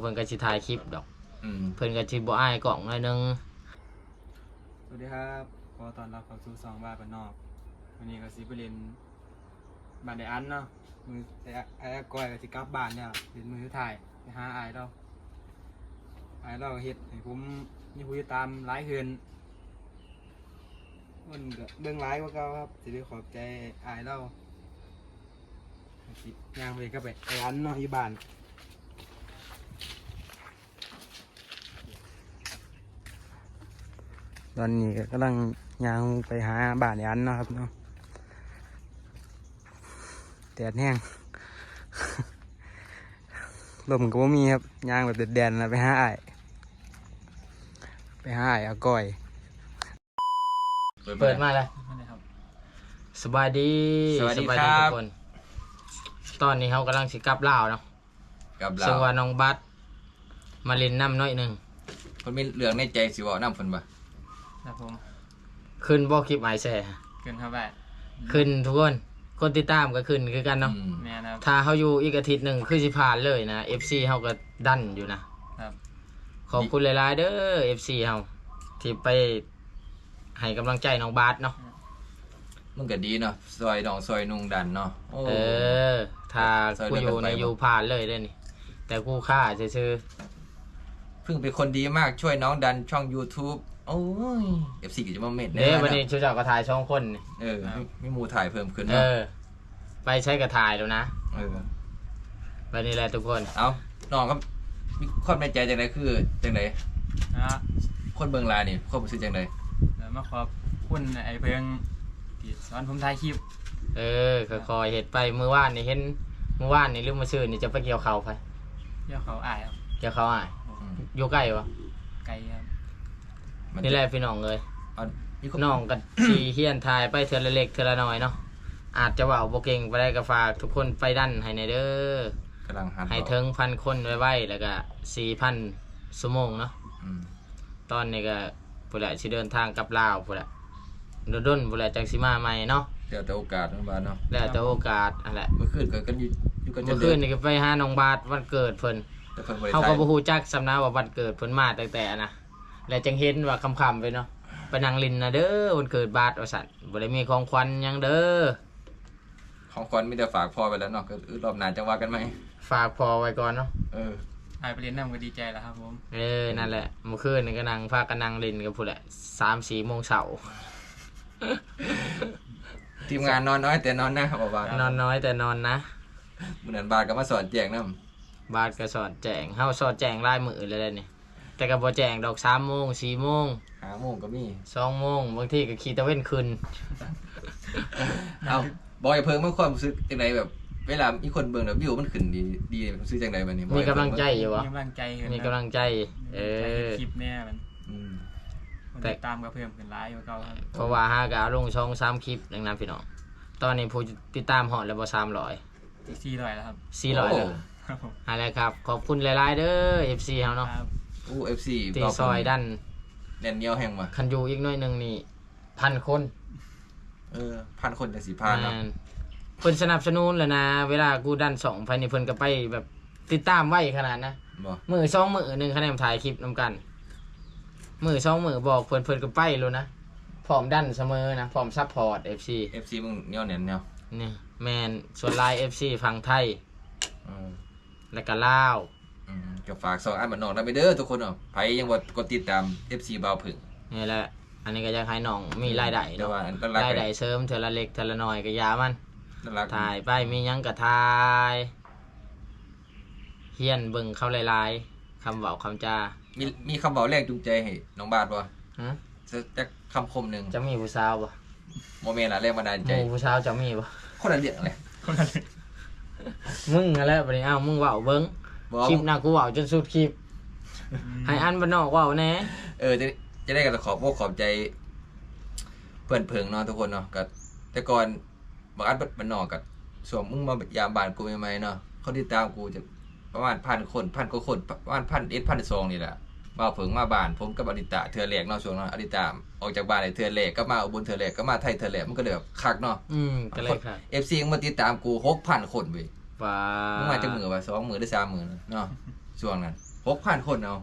เพิ่นก็สิถ่ายคลิปดอก อืมเพิ่นก็สิบ่อายกล่องหน่อยนึงสวัสดีครับขอต้อนรับเข้าสู่ซองบ้านบ้านนอก วันนี้ก็สิไปเรียนบ้านไดอันเนาะมือไอ้ไอ้อาก้อยก็สิกลับบ้านเนี่ยเป็นมือถ่ายไปหาอายเราอายเราก็เฮ็ดให้ผมมีผู้ติดตามหลายเฮือนมันก็เบิ่งหลายกว่าเก่าครับสิได้ขอบใจอายเราสิย่างไปก็ไปไอ้อันเนาะอยู่บ้าน ตอนนี้ก็กำลังย่างไปหาบ้านไอ้อันเนาะครับเนาะแดดแห้งลมก็บ่มีครับย่างแบบแดดๆนะไปหาอ้ายไปหาอ้ายอาก้อย เปิดมาเลยสบายดีสวัสดีบายครับ ทุกคน ตอนนี้เฮากำลังสิกลับลาวเนาะกับเราซึ่งว่าน้องบัสมาเล่นน้ำน้อยหนึงคนมีเรื่องในใจสิเว้านำเพิ่นบ่ ครับผมขึ้นบ่คลิปไอแซ่เกินครับแม่ขึ้นทุกคน คนติดตามก็ขึ้นคือกันเนาะอืมแม่นะครับ ถ้าเขาอยู่อีกอาทิตย์หนึ่งคือสิผ่านเลยนะ FC เฮาก็ดันอยู่นะครับ ขอบคุณหลาย ๆ เด้อ FC เฮาที่ไปให้กำลังใจน้องบาสเนาะมันก็ดีเนาะซอยน้องซอยนุ่งดันเนาะโอ้ เออ ถ้าซอยกูเดียวอยู่กันไปในบ่อยู่ผ่านเลยได้อนี่ แต่กูค่าซื่อเพิ่งเป็นคนดีมากช่วยน้องดันช่อง YouTube โอ้ย FC ก็จะมาเม็ดๆเด้วันนี้ชูเจ้าก็ถ่ายช่องคนนี่เออมีมีหมู่ถ่ายเพิ่มขึ้นเอเนาะอไปใช้กระถ่ายแล้วนะเออวันนี้แหละทุกคน เอาน้องก็มีความในใจจังไดคือจังไดนะคนเบิ่งลายนี่ความรู้สึกจังไดเดี๋ยวมาขอบคุณไอ้เพิงที่สอนผมถ่ายคลิปเออค่อยๆเห็ดไปมือว่านนี่เห็นมือว่านนี่ลืมมาซื้อนี่จะไปเกี่ยวเขาไปเดี๋ยวเขาอ่ายครับเกี่ยวเขาอะอืมอยู่ใกล้วะไกลครับ มันี่แหละพี่น้องเลยเอามีความน้องกันขี่เฮียนทายไปเทอละเล็กเทอละน้อยเนาะอาจจะเว่าโบเก่งไปได้ก็ฝากทุกคนไปดันให้ในเด้อ กำลังหันให้ถึงพันคนไว้ๆแล้วก็สี่พันชั่วโมงเนาะ อืมตอนนี้ก็ผู้ใดสิเดินทางกลับลาวผู้ใดโดดด้นผู้ใดจังสิมาใหม่เนาะ เดี๋ยวแต่โอกาสมันบาดเนาะแล้วแต่โอกาสอันแหละเมื่อคืนก็กันอยู่อยู่กันจเมื่อคืนนี่ก็ไปหาน้องบาทวันเกิดเพิ่นแต่เพิ่นบ่ได้เขาถ่าก็ยบ่ฮู้จักสำนาว่าวันเกิดเพิ่นมาตั้งแต่นะ แล้วจังเห็นว่าคำๆไปเนาะไปนั่งลินนะเด้อวันเกิดบาทว่าซั่นบ่ได้มีของขวัญหยังเด้อของขวัญมีแต่ฝากพ่อไปแล้วเนาะก็รอบหน้าจะว่ากันไหมฝากพอไว้ก่อนเนาะเออไอ้ไปเรียนนำก็ดีใจแล้วครับผมเออนั่นแหละเมื่อคืนนี่ก็นั่งพากันนั่งลินกับผู้แหละ3-4โมงเช้าทีมงานนอนน้อยแต่นอนนะครับบาดนอนน้อยแต่นอนนะมื้อนั้นบาดก็มาสอนแจงนํบาทก็สอดแจงเฮาสอดแจงรายมือเลยแหละนี่ แต่ก็บ่แจงดอก3โมง4โมงหาโมงก็มี2โมงบางทีก็ขี่ตะเว้นคืนเอ้าบอยเพิ่งมันความรู้สึกจังไดแบบ เวลามีคนเบิ่งแล้ววิวมันขึ้นดีดีรู้สึกจังไดบัดนี้บอยมีกำลังใจอยู่วะมีกำลังใจขึ้นมีกำลังใจ เออคลิปแน่มันอืมคนแต่ติดตามก็เพิ่มขึ้นหลายกว่าเก่าครับเพราะว่าหากเอาลงช่องสามคลิปดังนั้นพี่น้องตอนนี้ผู้ติดตามหอดแล้วบ่สามร้อยอีกสี่ร้อยแล้วครับสี่ร้อยเลยครับผมอะไรครับ ขอบคุณหลาย ๆ เด้อ FC เฮาเนาะ ครับโอ้ FC ตีซอยดันแน่นเหนียวแฮงว่ะคันอยู่อีกหน้อยหนึงนี่พันคนเออพันคนจังสิผ่านเนาะแม่นเพิ่นสนับสนุนแล้วนะ เวลากูดันสองภายในเพิ่นก็ไปแบบติดตามไว้ขนาดนะ บ่มือสองมือหนึ่งคะแนนถ่ายคลิปนํกัน มือสองมือบอกเพิ่นเพิ่นก็ไปแล้วนะพร้อมดันเสมอนะพร้อมซัพพอร์ต FC FC มึงเหนียวแน่นแนวนี่แมนส่วนไลน์ FC ฝั่งไทย เออและก็ลาวอืม ก็ฝากสองอันบันนอกได้ไปเด้อทุกคนเนาะไผยังบ่กดติดตาม FC บ่าวผึ่งนี่แหละ อันนี้ก็อยากให้น้องมีรายได้แต่เนาะว่าอันตรายรายได้เสริมเทอละเล็กเทอละน้อยก็อยามันน่ารักถ่ายไปมีหยังก็ถ่ายเฮียนเบิ่งเข้าหลายๆคำเว้าคำจามีมีคำบอกแรงจูงใจให้น้องบาทบ่ฮะสักจักคำคมหนึงจะมีผู้สาวบ่โมเมนต์ละแรงบันดาลหใจ มู่ผู้สาวจะมีบ่คนละเรื่องเลยคนละเรื่องมึงนั่นแหละบัดนี้เอ้ามึงเว้าเบิ่ง บอกคลิปหน้ากูเว้าจนสุดคลิป ให้อันบ้านนอกเว้าแหน่เออจะจะได้กันขอบโมกขอบใจ เพื่อนเพิงเนาะทุกคนเนาะก็แต่ก่อนบางอันบันนอกกับส่วนมึงมายามบ้านกูใหม่ๆเนาะเขาที่ตามกูจะประมาณพันคนพันกว่าคนประมาณพันเอ็ดพันสองนี่แหละมาเพิงมาบ้านผมกับอดิตาเทือแรกเนาะช่วงนั้นอดิตาออกจากบ้านไอ้เทือแรกก็มาอุบลเทือแรกก็มาไทยเทือแรกมันก็เลยแบบคักเนาะอืมก็เลยค่ะเอฟซีมาติดตามกูหกพันคนเว้ย ว่ามึงมาจากมือว่าสองมือหรือสามมือเนาะช่วงนั้นหกพันคนเอา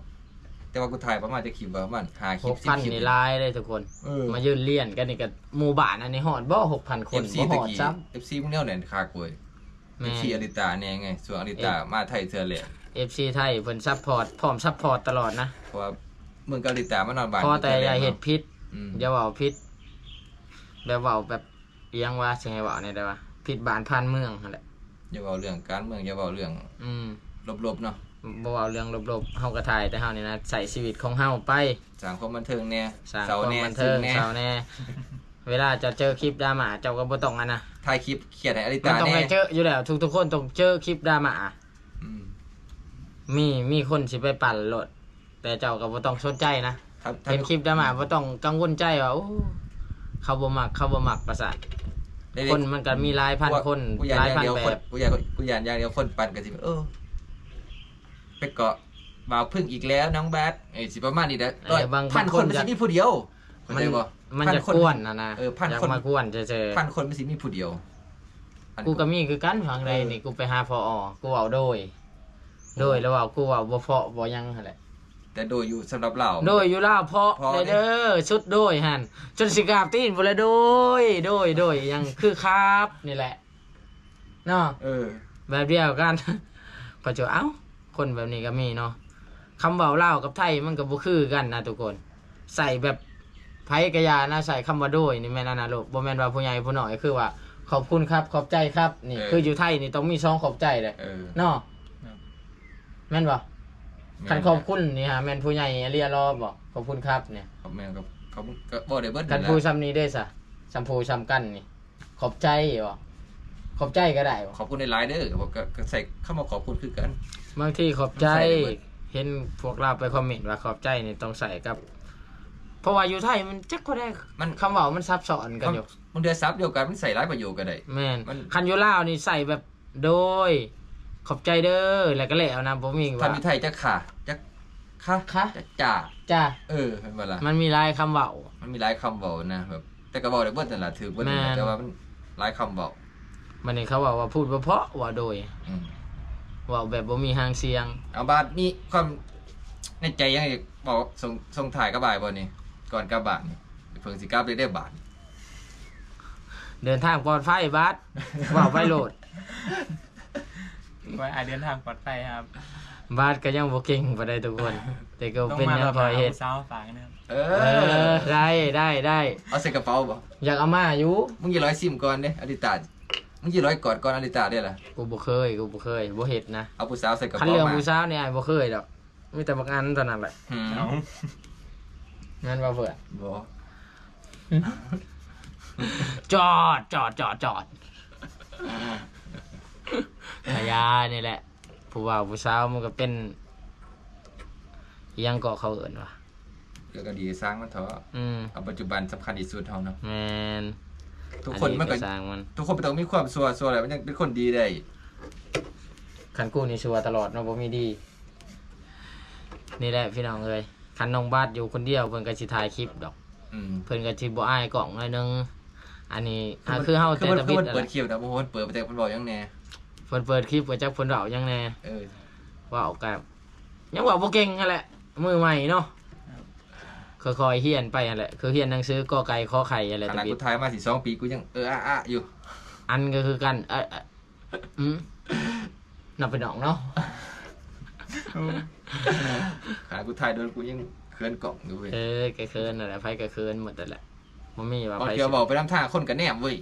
แต่ว่ากูถ่ายประมาณจะคลิปว่าประมาณหาคหลิปกสิบพันคลิปนี่ลายเลยทุกคนเออมายืนเลี่ยนกันนี่กับหมู่บ้านอันนี้หอดบ่หกพันคน FC บ่หตะอดกี้ซ้ FC พวกเนี้ยเนี่ยคากเว้ยำแม่ FC อดิตาเนี่ยไง ส่วนอดิตามาไทยเทื่อแหละเอฟซีไทยเพิ่นซัพพอร์ตพร้อมซัพพอร์ตตลอดนะเพราะว่ามึงกับอดิตามานอนบ้านพอแต่อย่าเห็ดพิษอืมอย่าเว้าพิษแบบเว้าแบบเอียงว่าสิให้เว้าเนี่ยได้ว่าพิษบ้านผ่านเมืองนั่นแหละ อย่าเว้าเรื่องการเมืองอย่าเว้าเรื่องอืมลบๆเนาะบ่เว้าเรื่องลบๆเฮาก็ถ่ายแต่เฮานี่นะใส่ชีวิตของเฮาไปสร้างความบันเทิงแน่สร้างเสาความแน่บันเทิงซึ้แน่เสาแน่เวลาจะเจอคลิปดราม่าเจ้าก็บ่ต้องอันนะถ่ายคลิปเขียนให้อดิมันตาต้องแน่ไปเจออยู่แล้วทุกๆคนต้องเจอคลิปดราม่าอืมมีมีคนสิไปปั่นโหลดแต่เจ้าก็บ่ต้องสนใจนะถ้าถ้าเห็นคลิปดราม่าบ่ต้องกังวลใจว่าโอ้เขาบ่มักเขาบ่มักประสาท เด็กๆคนมันก็มีหลายพันคนกูอยากหลายอย่างพันเดียวแบคนบกูอยากกูอยากอย่างเดียวคนปั่นกันสิเออไปเกาะบ่าวพึ่งอีกแล้วน้องแบทเอ้ยสิประมาณนี้เด้อเออบางพันบางคคนนมันจะ สิมีผู้เดียวเข้ามัใจนบ่ มันพัจะคนกวนนะนะเออพันอยากคน มากวนเจอพันคนมันสิมีผู้เดียวพันๆกูก็มีคือกันฟังใดเออนี่กูไปหาพออกูเว้าโดย โดยแล้วเว่ากูเว้าบ่เพาะบ่หยังหั่นแหละ แต่โดยอยู่สำหรับเรา โดยอยู่ลาวเพาะเพาะ เลยเด้อชุดโดยหั่นจนสิกราบตีนบ่เลยโดยโดยโดยยังคือครับนี่แหละเนาะ เออ แบบเดียวกันปัจจุบันเอ้า คนแบบนี้ก็มีเนาะคำเบาเล่าวกับไทยมันก็บ่คือกันนะทุกคน ใส่แบบไผกระยานะใส่คำว่าโดยนี่แม่นอนนะลูกบ่แม่นว่าผู้ใหญ่ผู้น้อยคือว่า ขอบคุณครับ ขอบใจครับ นี่ เออ คืออยู่ไทยนี่ต้องมีช่องขอบใจเลยเออ เนาะครับ แม่นบ่ คันขอบคุณนี่ฮะแม่นผู้ใหญ่เรียรอบ่ขอบคุณครับเนี่ยขอบแม่นกับเขาก็บ่ได้เบิดคันนั่นผู้แหละซ้ำนี้ได้ซะซ้ำผู้ซ้ำกันนี่ ขอบใจบ่ขอบใจก็ได้บ่ขอบคุณในไลน์เด้อผมก็ก็ใส่เข้ามาขอบคุณคือกันบางทีขอบใจใส่ได้เบิดเห็นพวกเราไปคอมเมนต์ว่าขอบใจนี่ต้องใส่กับ เพราะว่าอยู่ไทยมันจักก็ได้มันคำเว่ามันซับซ้อนกันอยู่มันเดือซับเดียวกันมันใส่หลายประโยคก็ได้แม่นมันคันอยู่ลาวนี่ใส่แบบโดย ขอบใจเด้อแล้วก็แล้วนะผมมีถ้าว่ามีไทยจะขาจะค่ะค่ะ จะจ่าจ้าเออเป็นเวลามันมีหลายคำเว้า มันมีหลายคำเบานะแบบแต่ก็บอกได้เบิดนั่นแหละถือเบิดนั่นแหละแม่น แต่ว่ามันหลายคำเบามันนี่เขาบอกว่าพูดบ่เพราะว่าโดยอืมเว่าแบบบ่มีหางเสียง เอาบาทมีความในใจยังไงบอกส่งส่งถ่ายกระบายบ่นี่ก่อนกระบาดนี่เพิ่งสิกลับได้ได้บาทเดินทางปลอดภัยบัสเว่าไปโหลด ไว้อายเดินทางปลอดภัยครับบัสก็ยังบ่เก่งบ่ได้ทุกคน แต่ก็ต้องเป็นมาแนวแบบพอเฮ็ดสาวฝากนะครับเอเออ อได้ได้ได้เอาใส่กระเป๋าบ่อยากเอามาอยู่มึงอย่าร้อยซิมก่อนเด้อดิตามึงอย่าร้อยกอดก่อนอดิตาได้ล่ะกูบ่เคยกูบ่เคยบ่เฮ็ดนะเอาผู้สาวใส่กระคันเป๋าเรื่องมาผู้สาวนี่อ้ายบ่เคยดอกมีแต่บางอันเท่านั้นแหละหืมเอางั้นว่าเผื่อบ่จอดจอดจอดจอด พยานี่แหละ ผู้ว่าผู้สาวมันก็เป็นอิหยังเกาะเขาเอิ้นวะเดี๋ยวก็ดีสร้างมันเถอะอืมเอาปัจจุบันสำคัญที่สุดเฮาเนาะแมนทุกคนมันก็สร้างมันทุกคนต้องมีความสัวสัวอะไรมันยังเป็นคนดีได้ คันกูนี่ชัวร์ตลอดเนาะบ่มีดี นี่แหละพี่น้องเอ้ยคันน้องบาสอยู่คนเดียวเพิ่นก็สิถ่ายคลิปดอก อืมเพิ่นก็สิบ่อายกล่องหน่อยนึง อันนี้อะคือเฮาคือแต่มันตะคือบิดมันอะเปิดคลิปนะบ่ฮู้มันเปิดไปแต่มันบอกยังแน่ เพิ่นเปิดคลิปก็จักเพิ่นเว้ายังแน่เออ เว้ากับยังเว้าบ่เก่งนั่นแหละมือใหม่เนาะค่อยๆเฮียนไปนั่นแหละคือเฮียนหนังสือกอไก่ขอไข่อะไรขตะนาดบิกูดถ่ายมาสิสองปีกูยังเอออะอะอยู่ อันก็คือกันเอ่อเอ่ออืมนับเป็นดอกเนาะ ขนาดกูถ่ายโดนกูยังเคลื่อนกล่องอยู่เว้ยเออแกเคินนั่นแหละไผก็เคินหมดนั่นแหละมันมีว่าบางไผทีบอกไปนำทางคนกันแนมเว้ย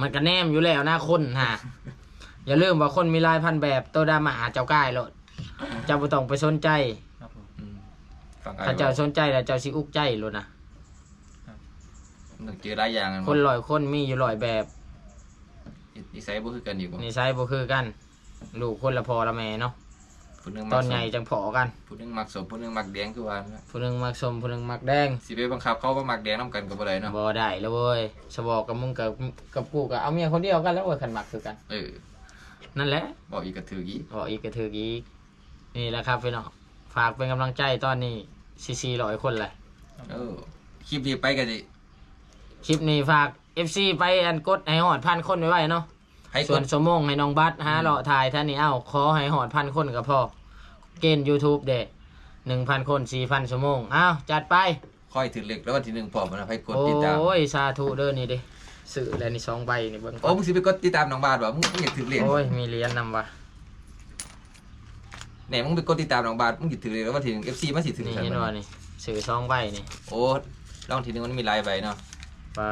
มันก็แนมอยู่แล้วหน้าคนฮะอย่าลืมว่าคนมีลายพันแบบตัวดามาหาเจ้าก้ายโลดเจ้าบ่ต้องไปสนใจ ครับผมอืมฟังไอ้ถ้าเจ้าบอกสนใจแล้วเจ้าสิอุกใจโลดนะมันต้องเจอหลายอย่างกันคนลอยคนมีอยู่ลอยแบบนิสัยบ่คือกันอยู่บ่นิสัยบ่คือกัน ลูกคนละพอละแม่เนาะ ผู้หนึงตมัอกนสใหญ่มจังพอกัน ผู้หนึงมักสมผู้หนึงมักแดงคือว่านะผู้หนึงมักสมผู้หนึงมักแดงสิไปบังคับเขาว่ามักแดงนํกันก็บ่ได้เนาะบ่ได้แล้วเว้ยสบอกกับมึงกับกับกูก็เอาเมียคนเดียวกันแล้วเว้ยคันมักคือกัน เออนั่นแหละ บอกอีกก็ถืออีกบอกอีกกระถืออีกนี่แหละครับพี่น้องฝากเป็นกำลังใจตอนนี้ซีซีร้อยคนแหละเออคลิปนี้ไปกันดิคลิปนี้ฝาก FC ไปอันกดให้หอดพันคนไว้ไว้เนาะ ให้คส่วนนสมมงให้น้องบัสฮะเลาะถ่ายท่านนี้เอ้าขอให้หอดพันคนก็พอเกณฑ์ YouTube เด้หนึ่งพันคนสี่พันชั่วโมงอ้าวจัดไปคอยถึงเล็กแล้ววันที่หนึ่งพร้อมมันให้กดโอติดตาม้ยสาธุเด้อนี่เด้สื่อแล้วนี่สองใบนี่เบิ่งก่โอ้อนมึงสิไปกดติดตามน้องบาทบ่มึงมึงอยากถึงเล็กโอ้ยมีเหรียญนำวะไหนมึงไปกดติดตามน้องบาทมึงอยากถึงเล็กแล้ววันที่หนึ่ง FC มันสิถึงนี่ฉันเห็นบ่ว่านี่สื่อสองใบนี่โอ้รางวัลที่หนึ่งมันมีหลายใบเนาะปลา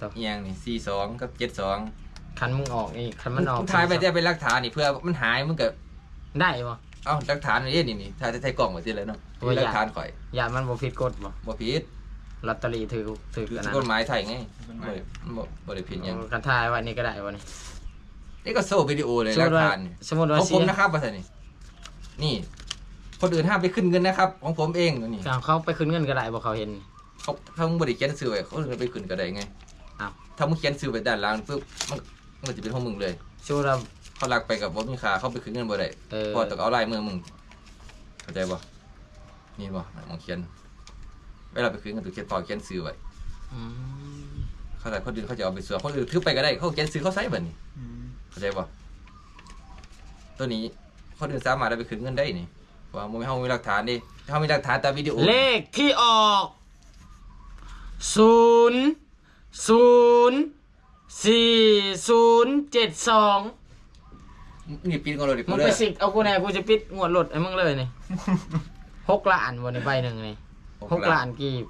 ตกอีหยังนี่42กับ72 คันมึงออกนี่คันมันออกมึงถ่ายไปได้เป็นหลักฐานนี่เพื่อมันหายมึงก็ได้บ่เอ้าหลักฐานนี่นี่นี่ถ่ายใส่กล่องไว้สิเลยเนาะโอ้ยหลักฐานข่อยอย่ามันบ่ผิดกฎบ่บ่ผิดลอตเตอรี่ถือถือคือกันนั้นกฎหมายไทยไงกฎหบ่มายได้บ่บ่ได้ผิดหยังกันถ่ายไว้นี่ก็ได้บ่นี่นี่ก็โซ่วิดีโอเลยสมหลัมกติว่าฐานนี่สมมติขว่าองเสีผมยนะครับว่าซั่นนี่นี่ คนอื่นห้ามไปขึ้นเงินนะครับ ของผมเองนี่เขาไปขึ้นเงินก็ได้บ่เขาเห็นเขาถ้ามึงบริเขียนซื้อไว้เขาเลยไปขึ้นก็ได้ไงอ้าวถ้ามึงเขียนซื้อไว้ด้านล่างปุ๊บมัน มันจะเป็นของมึงเลยสมมุติว่าเขาลักไปกับบ่มีค่าเขาไปขึ้นเงินบ่ได้เออ เพราะต้องเอาลายมือมึง เข้าใจบ่นี่บ่มึงเขียน เวลาไปขึ้นเงินต้องเขียนต่อเขียนซื้อไว้อืมเขาแต่คนอื่นเขาจะเอาไปซื้อคนอื่นถือไปก็ได้เขาเขียนซื้อเขาใส่บัดนี้ อืมเข้าใจบ่ตัวนี้คนอื่นสามารถเอาไปขึ้นเงินได้นี่ว่ามึงไม่เฮามีหลักฐานดิถ้าเฮามีหลักฐานตามวิดีโอเลขที่ออกศูนย์ศูนย์ สี่ศูนย์เจ็ดสองนี่ปีนก่อนเลยดิมึกูงเด้ไปอสิเอากูแน่กูจะปิดงวดรถไอ้มึงเลยนี่ หกล้านวันนี้ใบหนึ่งนี่หกล้านกีบ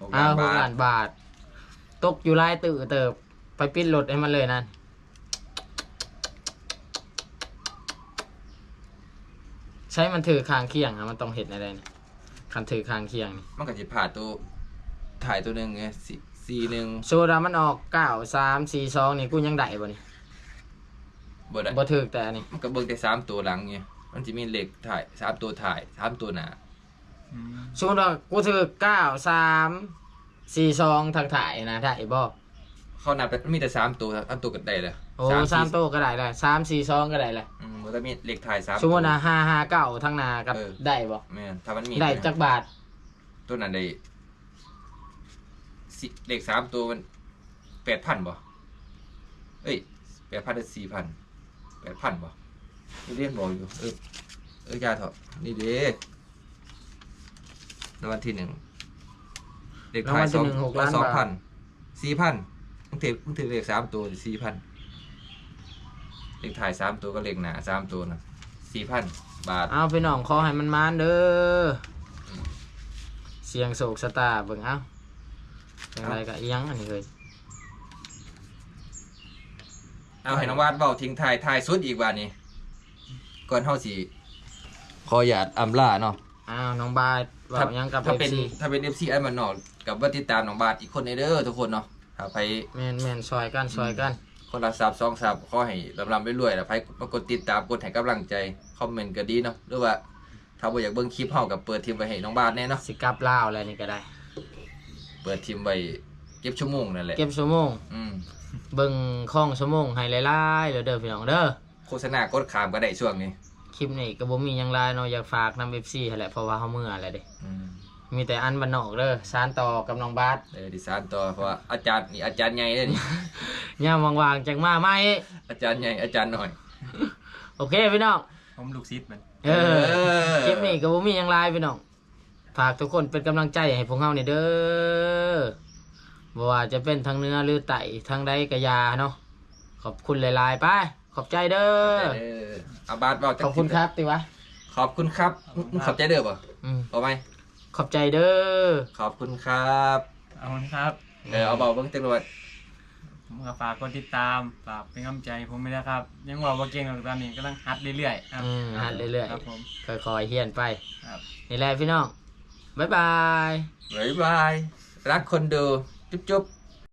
หกอ้าล้านวหกบาล้าทนบาท ตกอยู่รายตื่อเติบ ไปปิดรถให้มันเลยนั่นใช้มันถือคางเคียงอะมันต้องเห็นอะไรนี่คันถือคางเคียงนี่มันก็จะผ่านตัวถ่ายตัวหนึ่งไงสี่ สี่หนึ่งโซดามันออกเก้าสามสี่สองนี่กูยังได้บ่นี่บ่ได้บ่ถือแต่อันนี่มันก็เบิ่งแต่สามตัวหลังไงมันจะมีเหล็กถ่ายสามตัวถ่ายสามตัวหนาอืมสมมติว่ากูถือเก้าสามสี่สองทางถ่ายนะได้บ่เขานับแต่มีแต่สามตัวสามตัวก็ได้เลยโอ้สามโตวก็ได้เลยสามสี่สองก็ได้เลยอืมมันก็มีเหล็กถ่ายสามสมมตินะห้าห้าเก้าทางหนากับเออได้บ่แม่นถ้ามันมีได้จักบาทตัวนั้นได้สิ เหล็กสามตัวมันแปดพันบ่เอ้ยแปดพันได้สี่พันแปดพันบ่นี่เรียนบอกอยู่ เออ เออยาเถอะนี่เด้รางวัลที่หนึ่งเด็กถ่ายสองสองพันสี่พันมึงถือมึงถือเลขสามตัวสี่พันเลขถ่ายสามตัวก็เลขหนาสามตัวนะสี่พันบาท เอาไปน้องขอให้มันมานเด้อ เสียงโศกสตาร์เบิ่งเอา เป็นอะไรกับอีหยังอันนี้เลยเอาให้น้องวาดเบาทิ้งถ่ายถ่ายสุดอีกบาทนี้ก่อนเฮาสิขอหยาดอำลาเนาะอ้าวน้องบาทเว่าหยังกับถ้าเอฟเป็นซีถ้าเป็น FC อันมันนอกกับว่าติดตามน้องบาทอีกคนในเด้อทุกคนเนาะถ้าไปแม่นแม่นซอยกันซอยกัน คนละสับสองสับขอให้ลำๆไปรวยๆแล้วไปมากดติดตามกดให้กำลังใจคอมเมนต์ก็ดีเนาะหรือว่า ถ้าบ่อยากเบิ่งคลิปเฮากับเปิดทีมไว้ให้น้องบาทแน่เนาะสิกลับลาวอะไรนี่ก็ได้ เปิดทีมไว้เก็บชั่วโมงนั่นแหละเก็บชั่วโมง อืมเบิ่งข้องชั่วโมงให้หลายๆเด้อเด้อพี่น้องเด้อโฆษณากดขามก็ได้ช่วงนี้คลิปนี้ก็บ่มีหยังหลายเนาะอยากฝากนำ FC ให้แหละเพราะว่าเฮาเมื่อแหละเด้อืมมีแต่อันบ้านนอกเด้อสานต่อกับน้องบาสเดี๋ยวดิสานต่อเพราะว่าอาจารย์นี่อาจารย์ใหญ่เด้อนี่ ยามว่างๆจังมาใหม่อาจารย์ใหญ่อาจารย์หน่อย โอเคพี่น้องผมลูกซิดมัน เออ คลิปนี้ก็บ่มีหยังหลายพี่น้อง ฝากทุกคนเป็นกำลังใจให้พวกเฮานี่เด้อบ่ว่าจะเป็นทางเหนื้อหรือไตทางใดก็อยาเนาะขอบคุณหลายๆไปขอบใจเด้อเออเอาบาทเบาจังขอบคุณครับติวะขอบคุณครับมึงขอบใจเด้อบ่อืมเอาไหมขอบใจเด้อขอบคุณครับเอาละครับเออเอาเบาเบิ่งจังเลยผมก็ฝากกดติดตามฝากเป็นกำลังใจผมไม่ได้ครับ ยังว่าว่าเก่งหรอกตอนนี้กำลังฮัดเรื่อยๆครับอืมหัดเรื่อยครับผมๆค่อยๆเฮียนไปครับนี่แหละพี่น้อง บ๊ายบายบ๊าย